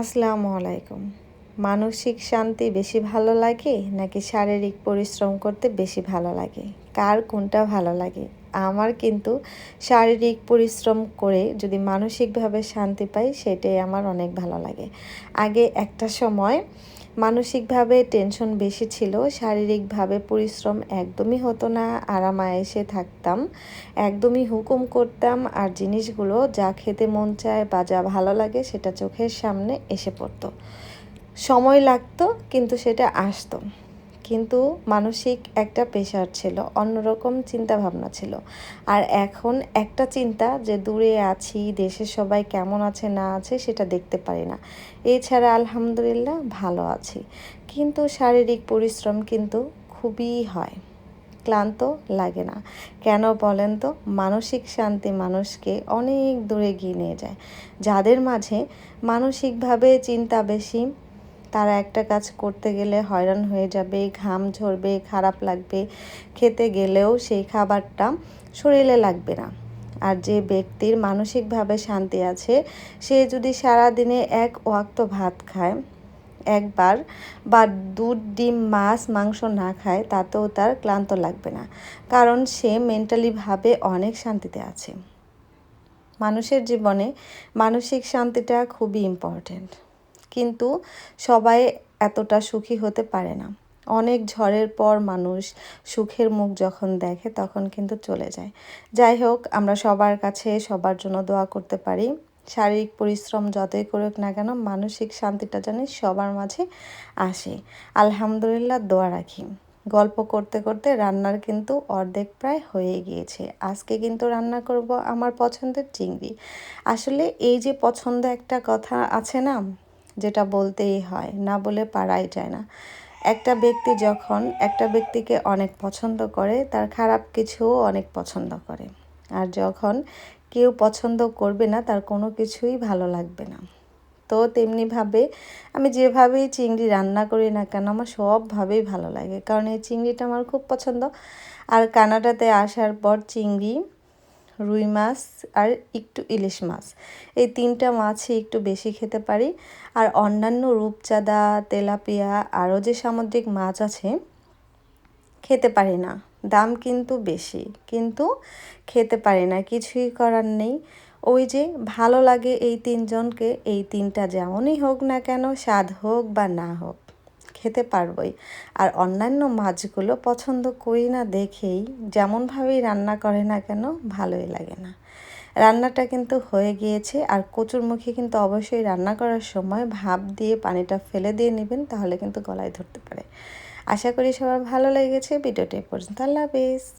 আসসালামু আলাইকুম। মানসিক শান্তি বেশি ভালো লাগে নাকি শারীরিক পরিশ্রম করতে বেশি ভালো লাগে? কার কোনটা ভালো লাগে? আমার কিন্তু শারীরিক পরিশ্রম করে যদি মানসিকভাবে শান্তি পাই, সেটাই আমার অনেক ভালো লাগে। আগে একটা সময় মানসিকভাবে টেনশন বেশি ছিল, শারীরিকভাবে পরিশ্রম একদমই হতো না, আরামায়েসে থাকতাম, একদমই হুকুম করতাম আর জিনিসগুলো যা খেতে মন চায় বা যা ভালো লাগে সেটা চোখের সামনে এসে পড়তো। সময় লাগতো, কিন্তু সেটা আসতো। কিন্তু মানসিক একটা প্রেশার ছিল, অন্যরকম চিন্তা ভাবনা ছিল। আর এখন একটা চিন্তা যে দূরে আছি দেশের সবাই কেমন আছে, না আছে, সেটা দেখতে পারি না। এছাড়া আলহামদুলিল্লাহ ভালো আছি। কিন্তু শারীরিক পরিশ্রম কিন্তু খুবই হয়। ক্লান্ত লাগে না। কেন বলেন তো? মানসিক শান্তি মানুষকে অনেক দূরে গিয়ে নিয়ে যায়। যাদের মাঝে মানসিকভাবে চিন্তা বেশি তারা একটা কাজ করতে গেলে হয়রান হয়ে যাবে, ঘাম ঝরবে, খারাপ লাগবে। খেতে গেলেও সেই খাবারটা শরীরে লাগবে না। আর যে ব্যক্তির মানসিকভাবে শান্তি আছে, সে যদি সারা দিনে এক ওয়াক্ত ভাত খায়, একবার বা দুধ, ডিম, মাছ, মাংস না খায়, তাতেও তার ক্লান্ত লাগবে না। কারণ সে মেন্টালিভাবে অনেক শান্তিতে আছে। মানুষের জীবনে মানসিক শান্তিটা খুবই ইম্পর্ট্যান্ট কিন্তু সবাই এতটা সুখী হতে পারে না। অনেক ঝড়ের পর মানুষ সুখের মুখ যখন দেখে তখন কিন্তু চলে যায়। যাই হোক, আমরা সবার কাছে সবার জন্য দোয়া করতে পারি। শারীরিক পরিশ্রম যতই করুক না কেন, মানসিক শান্তিটা জানি সবার মাঝে আসে। আলহামদুলিল্লাহ, দোয়া রাখি। গল্প করতে করতে রান্নার কিন্তু অর্ধেক প্রায় হয়ে গিয়েছে। আজকে কিন্তু রান্না করব আমার পছন্দের চিংড়ি। আসলে এই যে পছন্দ একটা কথা আছে না যেটা বলতেই হয়, না বলে পারাই যায় না। একটা ব্যক্তি যখন, একটা ব্যক্তিকে অনেক পছন্দ করে, তার খারাপ কিছুও অনেক পছন্দ করে। আর যখন কেউ পছন্দ করবে না, তার কোনো কিছুই ভালো লাগবে না। তো তেমনিভাবে আমি যেভাবেই চিংড়ি রান্না করি না কেন, আমার সবভাবেই ভালো লাগে। কারণ এই চিংড়িটা আমার খুব পছন্দ। আর কানাডাতে আসার পর চিংড়ি রুই মাছ আর একটু ইলিশ মাছ। এই তিনটা মাছই একটু বেশি খেতে পারি। আর অন্যান্য রূপচাঁদা, তেলাপিয়া আরও যে সামুদ্রিক মাছ আছে, খেতে পারি না। দাম কিন্তু বেশি, কিন্তু খেতে পারি না, কিছুই করার নেই। ওই যে ভালো লাগে এই তিনজনকে, এই তিনটা যেমনই হোক না কেন, স্বাদ হোক বা না হোক। খেতে পারবই। আর অন্যান্য মাছগুলো পছন্দ করি না দেখেই যেমনভাবেই রান্না করে না কেন ভালোই লাগে না। রান্নাটা কিন্তু হয়ে গিয়েছে আর কচুরমুখী কিন্তু অবশ্যই রান্না করার সময় ভাপ দিয়ে পানিটা ফেলে দিয়ে নেবেন তাহলে কিন্তু গলায় ধরতে পারে। আশা করি সবার ভালো লেগেছে। ভিডিওটি পর্যন্ত। আল্লাহ হাফিজ।